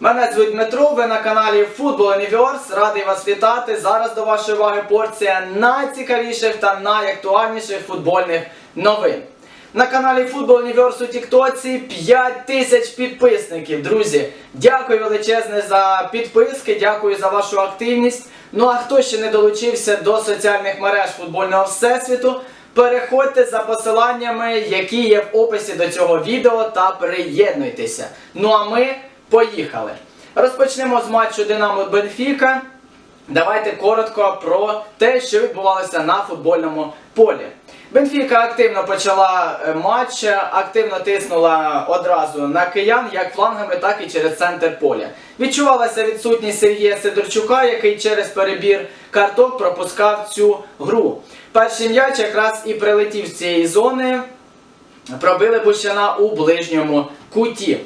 Мене звуть Дмитро, ви на каналі Football Universe. Радий вас вітати. Зараз до вашої уваги порція найцікавіших та найактуальніших футбольних новин. На каналі Football Universe у Тіктоці 5 тисяч підписників. Друзі, дякую величезне за підписки, дякую за вашу активність. Ну а хто ще не долучився до соціальних мереж футбольного всесвіту, переходьте за посиланнями, які є в описі до цього відео, та приєднуйтеся. Ну а ми поїхали. Розпочнемо з матчу Динамо Бенфіка. Давайте коротко про те, що відбувалося на футбольному полі. Бенфіка активно почала е, матч, активно тиснула одразу на киян, як флангами, так і через центр поля. Відчувалася відсутність Сергія Сидорчука, який через перебір карток пропускав цю гру. Перший м'яч якраз і прилетів з цієї зони, пробили Бущана у ближньому куті.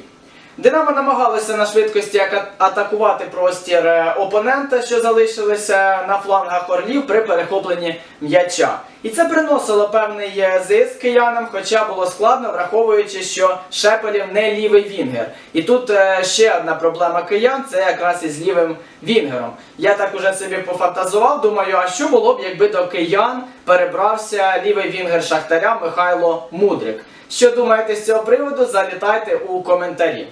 Динамо намагалося на швидкості атакувати простір е, опонента, що залишилися на флангах орлів при перехопленні м'яча. І це приносило певний е, зиск киянам, хоча було складно, враховуючи, що Шепелів не лівий вінгер. І тут е, ще одна проблема киян це якраз із лівим вінгером. Я так уже собі пофантазував, думаю, а що було б, якби до киян перебрався лівий вінгер Шахтаря Михайло Мудрик. Що думаєте з цього приводу? Залітайте у коментарі.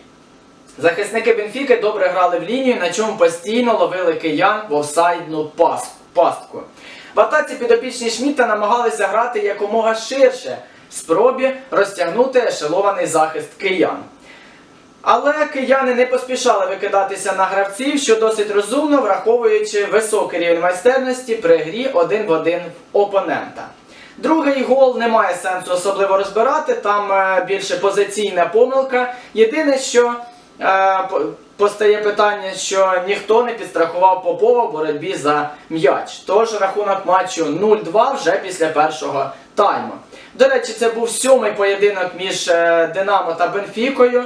Захисники Бенфіки добре грали в лінію, на чому постійно ловили киян в офсайдну пас- пастку. В атаці підопічні Шміта намагалися грати якомога ширше в спробі розтягнути ешелований захист киян. Але кияни не поспішали викидатися на гравців, що досить розумно, враховуючи високий рівень майстерності при грі один в один опонента. Другий гол немає сенсу особливо розбирати, там е, більше позиційна помилка. Єдине, що постає питання, що ніхто не підстрахував Попова в боротьбі за м'яч. Тож рахунок матчу 0-2 вже після першого тайму. До речі, це був сьомий поєдинок між е, Динамо та Бенфікою.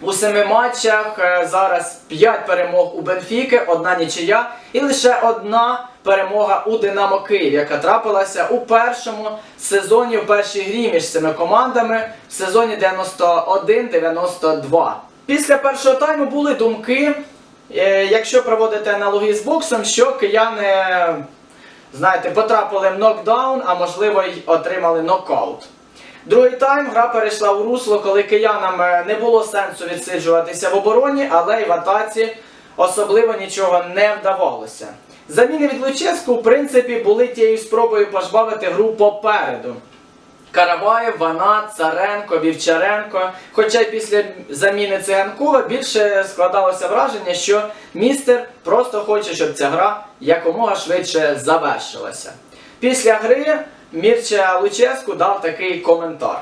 У семи матчах е, зараз 5 перемог у Бенфіки, одна нічия і лише одна перемога у Динамо Київ, яка трапилася у першому сезоні, в першій грі між цими командами в сезоні 91-92. Після першого тайму були думки, е, якщо проводити аналогії з боксом, що кияни, знаєте, потрапили в нокдаун, а можливо й отримали нокаут. Другий тайм гра перейшла у русло, коли киянам е, не було сенсу відсиджуватися в обороні, але й в атаці особливо нічого не вдавалося. Заміни від Луческу, в принципі, були тією спробою пожбавити гру попереду. Караваєв, Ванат, Царенко, Вівчаренко. Хоча й після заміни Циганкова більше складалося враження, що містер просто хоче, щоб ця гра якомога швидше завершилася. Після гри Мірча Луческу дав такий коментар.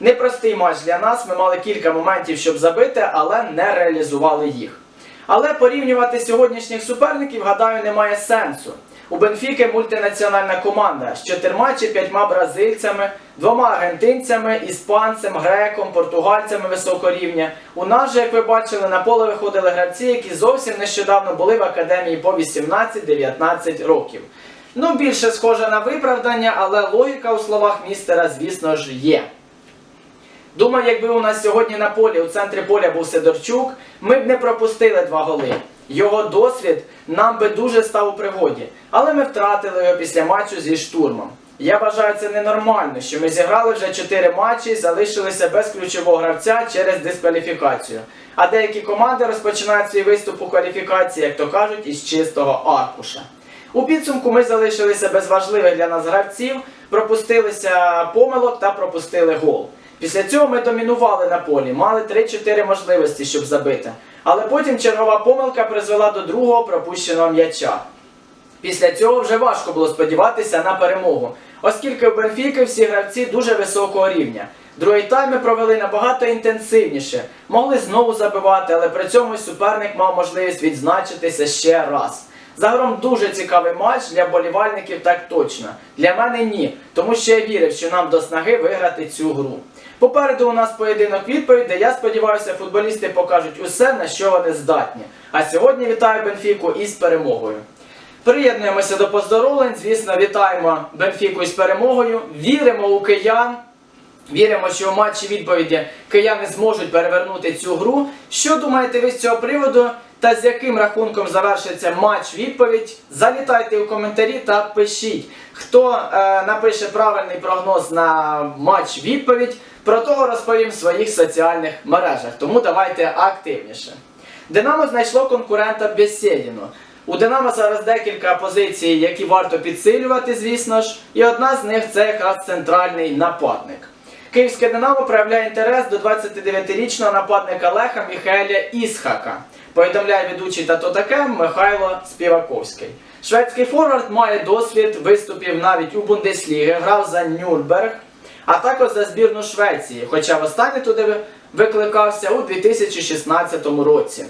Непростий матч для нас, ми мали кілька моментів, щоб забити, але не реалізували їх. Але порівнювати сьогоднішніх суперників, гадаю, немає сенсу. У Бенфіки мультинаціональна команда з чотирма чи п'ятьма бразильцями, двома аргентинцями, іспанцем, греком, португальцями високого рівня. У нас же, як ви бачили, на поле виходили гравці, які зовсім нещодавно були в академії по 18-19 років. Ну, більше схоже на виправдання, але логіка у словах містера, звісно ж, є. Думаю, якби у нас сьогодні на полі, у центрі поля був Сидорчук, ми б не пропустили два голи. Його досвід нам би дуже став у пригоді, але ми втратили його після матчу зі штурмом. Я вважаю це ненормально, що ми зіграли вже 4 матчі і залишилися без ключового гравця через дискваліфікацію. А деякі команди розпочинають свій виступ у кваліфікації, як то кажуть, із чистого аркуша. У підсумку ми залишилися без важливих для нас гравців, пропустилися помилок та пропустили гол. Після цього ми домінували на полі, мали 3-4 можливості, щоб забити. Але потім чергова помилка призвела до другого пропущеного м'яча. Після цього вже важко було сподіватися на перемогу, оскільки в Бенфіки всі гравці дуже високого рівня. Другий тайм ми провели набагато інтенсивніше, могли знову забивати, але при цьому суперник мав можливість відзначитися ще раз. Загалом дуже цікавий матч для болівальників так точно. Для мене ні, тому що я вірив, що нам до снаги виграти цю гру. Попереду у нас поєдинок відповідь, де я сподіваюся, футболісти покажуть усе, на що вони здатні. А сьогодні вітаю Бенфіку із перемогою. Приєднуємося до поздоровлень. Звісно, вітаємо Бенфіку із перемогою. Віримо у киян. Віримо, що у матчі відповіді кияни зможуть перевернути цю гру. Що думаєте ви з цього приводу? Та з яким рахунком завершиться матч відповідь? Залітайте у коментарі та пишіть. Хто е, напише правильний прогноз на матч відповідь, про того розповім в своїх соціальних мережах. Тому давайте активніше. Динамо знайшло конкурента Бесєдіну. У Динамо зараз декілька позицій, які варто підсилювати, звісно ж, і одна з них це якраз центральний нападник. Київське Динамо проявляє інтерес до 29-річного нападника Леха Міхеля Ісхака. Повідомляє ведучий та то Михайло Співаковський. Шведський форвард має досвід виступів навіть у Бундесліги, грав за Нюрнберг, а також за збірну Швеції, хоча востаннє туди викликався у 2016 році.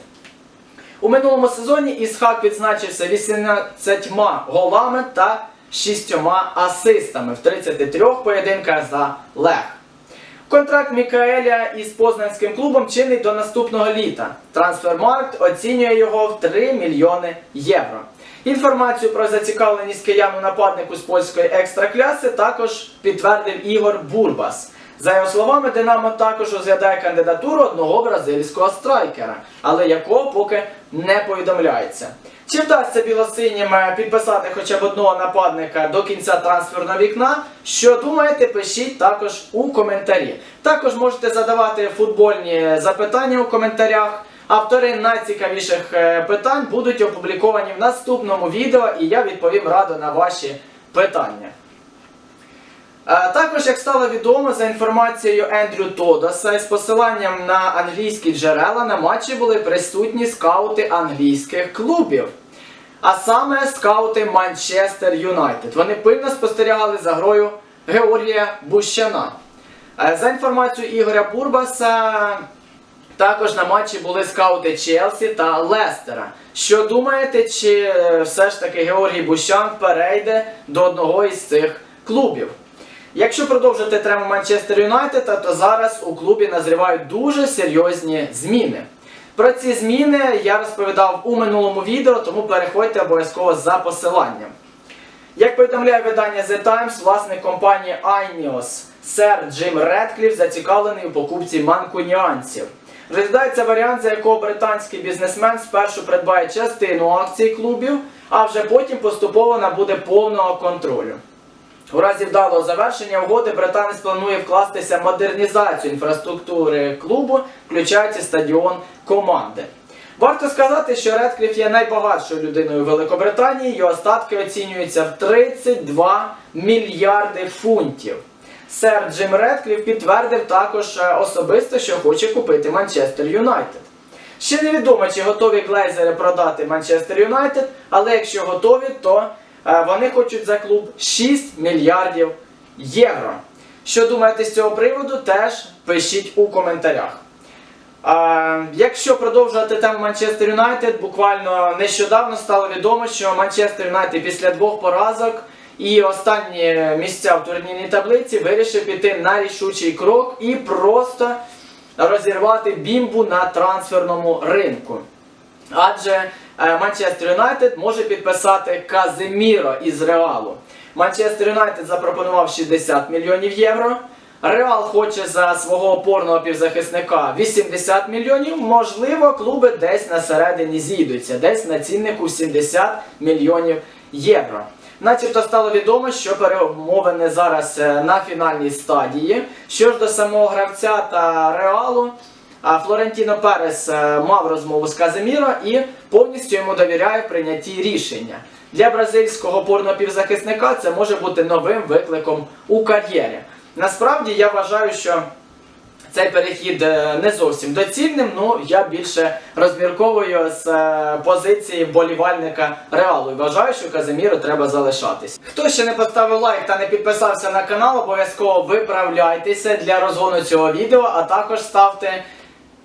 У минулому сезоні Ісхак відзначився 18 голами та 6 асистами в 33 поєдинках за Лех. Контракт Мікаеля із Познанським клубом чинний до наступного літа. Трансфермаркт оцінює його в 3 мільйони євро. Інформацію про зацікавленість киян у нападнику з польської екстракляси також підтвердив Ігор Бурбас. За його словами, Динамо також розглядає кандидатуру одного бразильського страйкера, але якого поки не повідомляється. Чи вдасться білосинім е, підписати хоча б одного нападника до кінця трансферного вікна? Що думаєте, пишіть також у коментарі. Також можете задавати футбольні запитання у коментарях. Автори найцікавіших е, питань будуть опубліковані в наступному відео, і я відповім радо на ваші питання. Е, Також, як стало відомо, за інформацією Ендрю Тодоса, з посиланням на англійські джерела на матчі були присутні скаути англійських клубів. А саме скаути Манчестер Юнайтед. Вони пильно спостерігали за грою Георгія Бущана. Е, За інформацією Ігоря Бурбаса, також на матчі були скаути Челсі та Лестера. Що думаєте, чи е, все ж таки Георгій Бущан перейде до одного із цих клубів? Якщо продовжити тему Манчестер Юнайтед, то зараз у клубі назрівають дуже серйозні зміни. Про ці зміни я розповідав у минулому відео, тому переходьте обов'язково за посиланням. Як повідомляє видання The Times, власник компанії Ineos сер Джим Редкліф зацікавлений у покупці манкуніанців. Розглядається варіант, за якого британський бізнесмен спершу придбає частину акцій клубів, а вже потім поступово набуде повного контролю. У разі вдалого завершення угоди британець планує вкластися в модернізацію інфраструктури клубу, включаючи стадіон команди. Варто сказати, що Редкліф є найбагатшою людиною Великобританії, його статки оцінюються в 32 мільярди фунтів. Сер Джим Редкліф підтвердив також е, особисто, що хоче купити Манчестер Юнайтед. Ще невідомо, чи готові глейзери продати Манчестер Юнайтед, але якщо готові, то вони хочуть за клуб 6 мільярдів євро. Що думаєте з цього приводу, теж пишіть у коментарях. А, якщо продовжувати тему Манчестер Юнайтед, буквально нещодавно стало відомо, що Манчестер Юнайтед після двох поразок і останні місця в турнірній таблиці вирішив піти на рішучий крок і просто розірвати бімбу на трансферному ринку. Адже е, Манчестер Юнайтед може підписати Казиміро із Реалу. Манчестер Юнайтед запропонував 60 мільйонів євро. Реал хоче за свого опорного півзахисника 80 мільйонів. Можливо, клуби десь на середині зійдуться, десь на ціннику 70 мільйонів євро. Начебто стало відомо, що перемовини зараз е, на фінальній стадії. Що ж до самого гравця та реалу, Флорентіно Перес е, мав розмову з Казиміро і повністю йому довіряє в прийнятті рішення. Для бразильського порного півзахисника це може бути новим викликом у кар'єрі. Насправді я вважаю, що цей перехід е, не зовсім доцільним, ну я більше розмірковую з е, позиції болівальника Реалу вважаю, що Казиміру треба залишатись. Хто ще не поставив лайк та не підписався на канал, обов'язково виправляйтеся для розгону цього відео, а також ставте,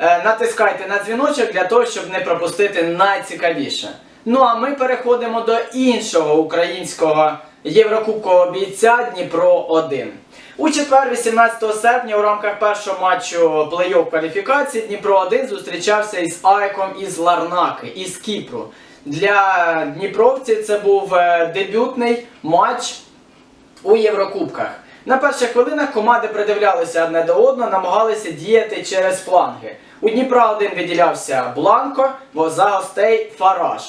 натискайте на дзвіночок для того, щоб не пропустити найцікавіше. Ну а ми переходимо до іншого українського єврокубкового бійця Дніпро 1. У четвер, 18 серпня, у рамках першого матчу плей-офф кваліфікації Дніпро 1 зустрічався із Айком із Ларнаки, із Кіпру. Для дніпровців це був е, дебютний матч у Єврокубках. На перших хвилинах команди придивлялися одне до одного, намагалися діяти через фланги. У Дніпра один виділявся Бланко, бо за гостей Фараж.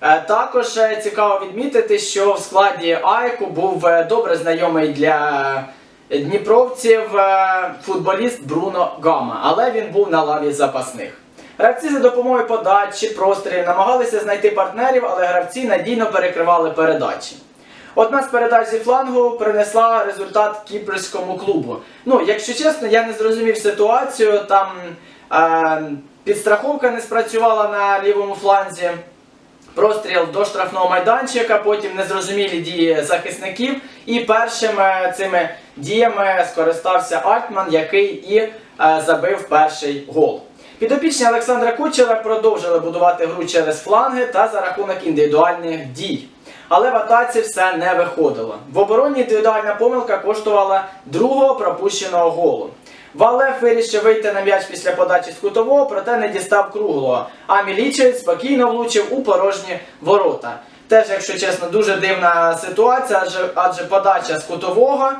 Е, Також е, цікаво відмітити, що в складі Айку був е, добре знайомий для дніпровців футболіст Бруно Гама, але він був на лаві запасних. Гравці за допомогою подачі, прострілів намагалися знайти партнерів, але гравці надійно перекривали передачі. Одна з передач зі флангу принесла результат кіпрському клубу. Ну, якщо чесно, я не зрозумів ситуацію. Там е, підстраховка не спрацювала на лівому фланзі. Простріл до штрафного майданчика, потім незрозумілі дії захисників. І першими цими діями скористався Альтман, який і е, забив перший гол. Підопічні Олександра Кучера продовжили будувати гру через фланги та за рахунок індивідуальних дій. Але в атаці все не виходило. В обороні індивідуальна помилка коштувала другого пропущеного голу. Валев вирішив вийти на м'яч після подачі з кутового, проте не дістав круглого. А Мілічевич спокійно влучив у порожні ворота. Теж, якщо чесно, дуже дивна ситуація, адже, адже подача з кутового.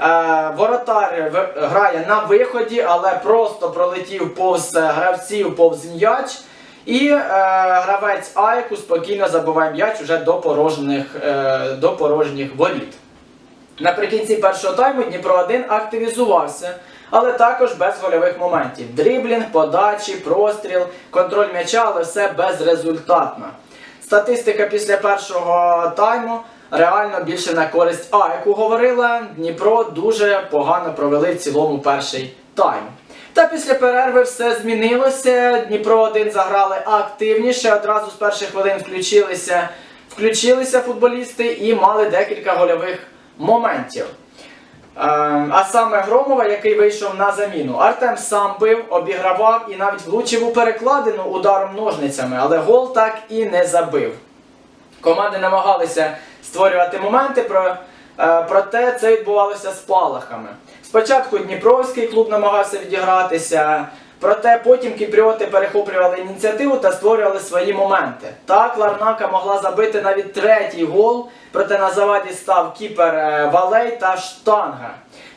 Е, воротар грає на виході, але просто пролетів повз гравців, повз м'яч. І е, гравець Айку спокійно забиває м'яч уже до порожніх, е, до порожніх воріт. Наприкінці першого тайму Дніпро 1 активізувався, але також без гольових моментів. Дріблінг, подачі, простріл, контроль м'яча, але все безрезультатно. Статистика після першого тайму реально більше на користь А, яку говорила, Дніпро дуже погано провели в цілому перший тайм. Та після перерви все змінилося. Дніпро 1 заграли активніше. Одразу з перших хвилин включилися, включилися футболісти і мали декілька гольових моментів. Е, А саме Громова, який вийшов на заміну. Артем сам бив, обігравав і навіть влучив у перекладину ударом ножницями, але гол так і не забив. Команди намагалися створювати моменти, е, проте це відбувалося спалахами. Спочатку Дніпровський клуб намагався відігратися, проте потім кіпріоти перехоплювали ініціативу та створювали свої моменти. Так, Ларнака могла забити навіть третій гол, проте на заваді став кіпер е, Валей та Штанга,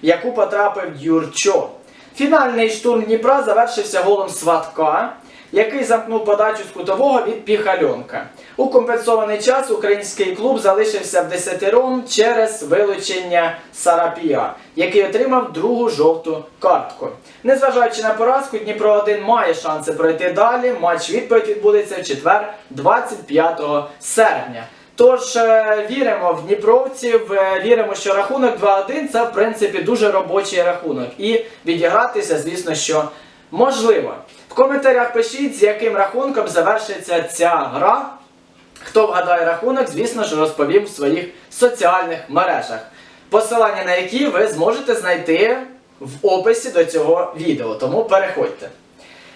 в яку потрапив Юрчо. Фінальний штурм Дніпра завершився голом Сватка, який замкнув подачу з кутового від Піхальонка. У компенсований час український клуб залишився в десятером через вилучення Сарапія, який отримав другу жовту картку. Незважаючи на поразку, Дніпро 1 має шанси пройти далі. Матч відповідь відбудеться в четвер, 25 серпня. Тож е, віримо в Дніпровців, е, віримо, що рахунок 2-1 це в принципі дуже робочий рахунок. І відігратися, звісно, що можливо. Коментарях пишіть, з яким рахунком завершиться ця гра. Хто вгадає рахунок, звісно ж, розповім в своїх соціальних мережах. Посилання на які ви зможете знайти в описі до цього відео, тому переходьте.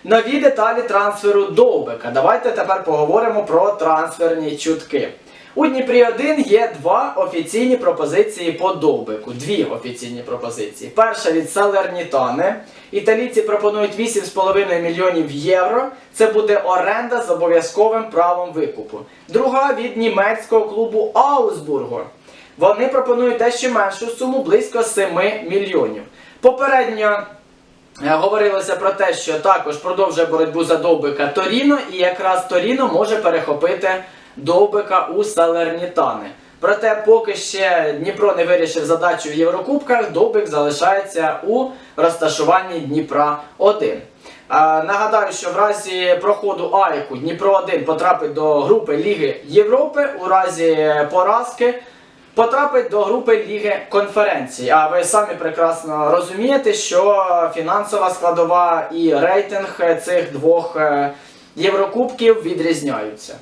Нові деталі трансферу Довбика. Давайте тепер поговоримо про трансферні чутки. У Дніпрі 1 є два офіційні пропозиції по Довбику. Дві офіційні пропозиції. Перша від Салернітани. Італійці пропонують 8,5 мільйонів євро. Це буде оренда з обов'язковим правом викупу. Друга від німецького клубу Аусбургу. Вони пропонують дещо меншу суму близько 7 мільйонів. Попередньо Е, Говорилося про те, що також продовжує боротьбу за Довбика Торіно, і якраз Торіно може перехопити Довбика у Салернітани. Проте, поки ще Дніпро не вирішив задачу в Єврокубках, Довбик залишається у розташуванні Дніпра 1. А, нагадаю, що в разі проходу Айку Дніпро 1 потрапить до групи Ліги Європи, у разі поразки потрапить до групи Ліги конференцій. А ви самі прекрасно розумієте, що фінансова складова і рейтинг цих двох е, Єврокубків відрізняються.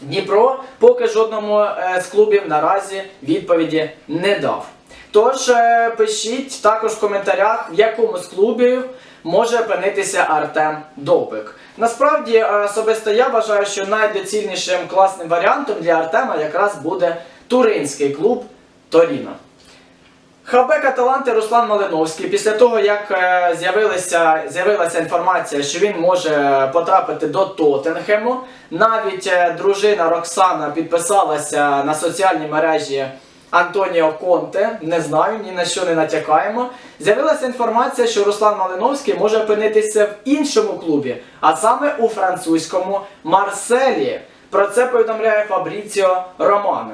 Дніпро поки жодному е, з клубів наразі відповіді не дав. Тож е, пишіть також в коментарях, в якому з клубів може опинитися Артем Довбик. Насправді, е, особисто я вважаю, що найдоцільнішим класним варіантом для Артема якраз буде туринський клуб Торіно. Хабека таланти Руслан Малиновський після того, як е, з'явилася, інформація, що він може потрапити до Тоттенхему, навіть е, дружина Роксана підписалася на соціальній мережі Антоніо Конте, не знаю, ні на що не натякаємо. З'явилася інформація, що Руслан Малиновський може опинитися в іншому клубі, а саме у французькому Марселі. Про це повідомляє Фабріціо Романо.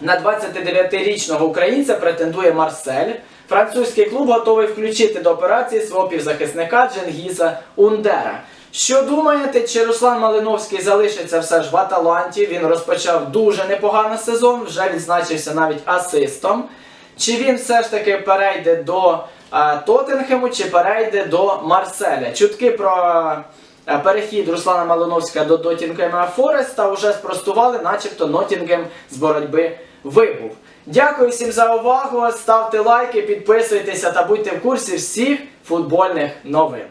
На 29-річного українця претендує Марсель. Французький клуб готовий включити до операції свого півзахисника Дженгіза Ундера. Що думаєте, чи Руслан Малиновський залишиться все ж в Аталанті? Він розпочав дуже непоганий сезон, вже відзначився навіть асистом. Чи він все ж таки перейде до е, Тоттенхему, чи перейде до Марселя? Чутки про перехід Руслана Малиновська до Доттінгема Фореста вже спростували, начебто Ноттінгем з боротьби вибув. Дякую всім за увагу. Ставте лайки, підписуйтеся та будьте в курсі всіх футбольних новин.